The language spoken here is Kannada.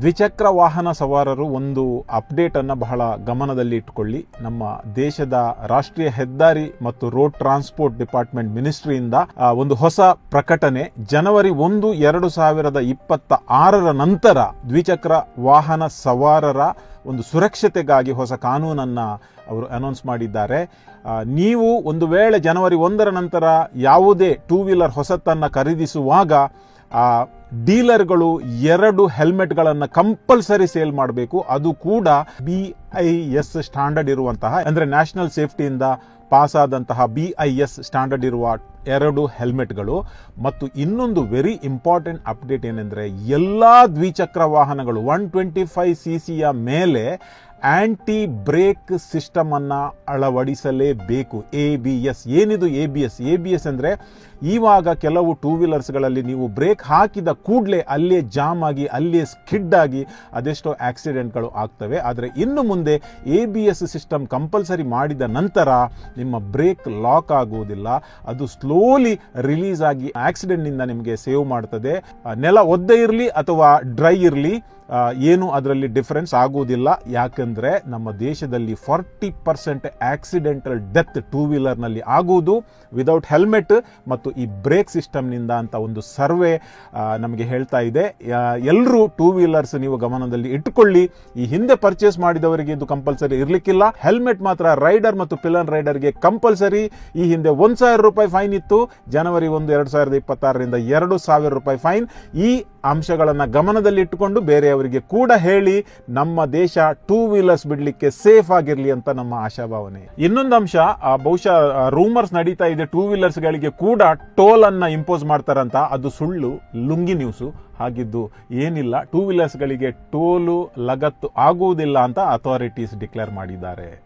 ದ್ವಿಚಕ್ರ ವಾಹನ ಸವಾರರು ಒಂದು ಅಪ್ಡೇಟ್ ಅನ್ನ ಬಹಳ ಗಮನದಲ್ಲಿ ಇಟ್ಕೊಳ್ಳಿ. ನಮ್ಮ ದೇಶದ ರಾಷ್ಟ್ರೀಯ ಹೆದ್ದಾರಿ ಮತ್ತು ರೋಡ್ ಟ್ರಾನ್ಸ್ಪೋರ್ಟ್ ಡಿಪಾರ್ಟ್ಮೆಂಟ್ ಮಿನಿಸ್ಟ್ರಿಯಿಂದ ಒಂದು ಹೊಸ ಪ್ರಕಟಣೆ. ಜನವರಿ ಒಂದು, ಎರಡು ಸಾವಿರದ ಇಪ್ಪತ್ತ ಆರರ ನಂತರ ದ್ವಿಚಕ್ರ ವಾಹನ ಸವಾರರ ಒಂದು ಸುರಕ್ಷತೆಗಾಗಿ ಹೊಸ ಕಾನೂನನ್ನ ಅವರು ಅನೌನ್ಸ್ ಮಾಡಿದ್ದಾರೆ. ನೀವು ಒಂದು ವೇಳೆ ಜನವರಿ ಒಂದರ ನಂತರ ಯಾವುದೇ ಟೂ ವೀಲರ್ ಹೊಸತನ್ನು ಖರೀದಿಸುವಾಗ ಆ ಡೀಲರ್ಗಳು ಎರಡು ಹೆಲ್ಮೆಟ್ಗಳನ್ನು ಕಂಪಲ್ಸರಿ ಸೇಲ್ ಮಾಡಬೇಕು. ಅದು ಕೂಡ ಬಿ ಐ ಎಸ್ ಸ್ಟ್ಯಾಂಡರ್ಡ್ ಇರುವಂತಹ, ಅಂದ್ರೆ ನ್ಯಾಷನಲ್ ಸೇಫ್ಟಿಯಿಂದ ಪಾಸ್ ಆದಂತಹ ಬಿ ಐ ಎಸ್ ಸ್ಟ್ಯಾಂಡರ್ಡ್ ಇರುವ ಎರಡು ಹೆಲ್ಮೆಟ್ಗಳು. ಮತ್ತು ಇನ್ನೊಂದು ವೆರಿ ಇಂಪಾರ್ಟೆಂಟ್ ಅಪ್ಡೇಟ್ ಏನೆಂದರೆ, ಎಲ್ಲ ದ್ವಿಚಕ್ರ ವಾಹನಗಳು ಒನ್ ಟ್ವೆಂಟಿ ಫೈವ್ ಸಿ ಸಿಯ ಮೇಲೆ ಆಂಟಿ ಬ್ರೇಕ್ ಸಿಸ್ಟಮ್ ಅನ್ನ ಅಳವಡಿಸಲೇಬೇಕು. ಎ ಬಿ ಎಸ್ ಏನಿದು A B S A B S ಅಂದರೆ ಇವಾಗ ಕೆಲವು ಟೂ ವೀಲರ್ಸ್ಗಳಲ್ಲಿ ನೀವು ಬ್ರೇಕ್ ಹಾಕಿದ ಕೂಡಲೇ ಅಲ್ಲೇ ಜಾಮ್ ಆಗಿ, ಅಲ್ಲೇ ಸ್ಕಿಡ್ ಆಗಿ ಅದೆಷ್ಟೋ ಆಕ್ಸಿಡೆಂಟ್ಗಳು ಆಗ್ತವೆ. ಆದರೆ ಇನ್ನು ಮುಂದೆ A B S system compulsory ಮಾಡಿದ ನಂತರ ನಿಮ್ಮ ಬ್ರೇಕ್ ಲಾಕ್ ಆಗುವುದಿಲ್ಲ. ಅದು ಸ್ಲೋಲಿ ರಿಲೀಸ್ ಆಗಿ ಆಕ್ಸಿಡೆಂಟ್ನಿಂದ ನಿಮಗೆ ಸೇವ್ ಮಾಡ್ತದೆ. ನೆಲ ಒದ್ದೆ ಇರಲಿ ಅಥವಾ ಡ್ರೈ ಇರಲಿ. ಏನು ಅದರಲ್ಲಿ ಡಿಫರೆನ್ಸ್ ಆಗುವುದಿಲ್ಲ. ಯಾಕಂದರೆ ನಮ್ಮ ದೇಶದಲ್ಲಿ forty percent accidental death two ವೀಲರ್ನಲ್ಲಿ ಆಗುವುದು ವಿದೌಟ್ ಹೆಲ್ಮೆಟ್ ಮತ್ತು ಈ ಬ್ರೇಕ್ ಸಿಸ್ಟಮ್ನಿಂದ ಅಂತ ಒಂದು ಸರ್ವೆ ನಮಗೆ ಹೇಳ್ತಾ ಇದೆ. ಎಲ್ಲರೂ ಟೂ ವೀಲರ್ಸ್ ನೀವು ಗಮನದಲ್ಲಿ ಇಟ್ಟುಕೊಳ್ಳಿ ಈ ಹಿಂದೆ ಪರ್ಚೇಸ್ ಮಾಡಿದವರಿಗೆ ಇದು ಕಂಪಲ್ಸರಿ ಇರಲಿಕ್ಕಿಲ್ಲ. ಹೆಲ್ಮೆಟ್ ಮಾತ್ರ ರೈಡರ್ ಮತ್ತು ಪಿಲನ್ ರೈಡರ್ಗೆ ಕಂಪಲ್ಸರಿ ಈ ಹಿಂದೆ ಒಂದು ಸಾವಿರ ರೂಪಾಯಿ ಫೈನ್ ಇತ್ತು. ಜನವರಿ ಒಂದು, ಎರಡು ಸಾವಿರದ ಇಪ್ಪತ್ತಾರರಿಂದ ಎರಡು ಸಾವಿರ ರೂಪಾಯಿ ಫೈನ್ ಈ ಅಂಶಗಳನ್ನ ಗಮನದಲ್ಲಿಟ್ಟುಕೊಂಡು ಬೇರೆಯವರಿಗೆ ಕೂಡ ಹೇಳಿ ನಮ್ಮ ದೇಶ ಟೂ ವೀಲರ್ಸ್ ಬಿಡಲಿಕ್ಕೆ ಸೇಫ್ ಆಗಿರಲಿ ಅಂತ ನಮ್ಮ ಆಶಾಭಾವನೆ. ಇನ್ನೊಂದು ಅಂಶ ಬಹುಶಃ ರೂಮರ್ಸ್ ನಡೀತಾ ಇದೆ ಟೂ ವೀಲರ್ಸ್ಗಳಿಗೆ ಕೂಡ ಟೋಲ್ ಅನ್ನ ಇಂಪೋಸ್ ಮಾಡ್ತಾರಂತ. ಅದು ಸುಳ್ಳು, ಲುಂಗಿ ನ್ಯೂಸು ಆಗಿದ್ದು ಏನಿಲ್ಲ. ಟೂ ವೀಲರ್ಸ್ಗಳಿಗೆ ಟೋಲು ಲಗತ್ತು ಆಗುವುದಿಲ್ಲ ಅಂತ ಅಥಾರಿಟೀಸ್ ಡಿಕ್ಲೇರ್ ಮಾಡಿದ್ದಾರೆ.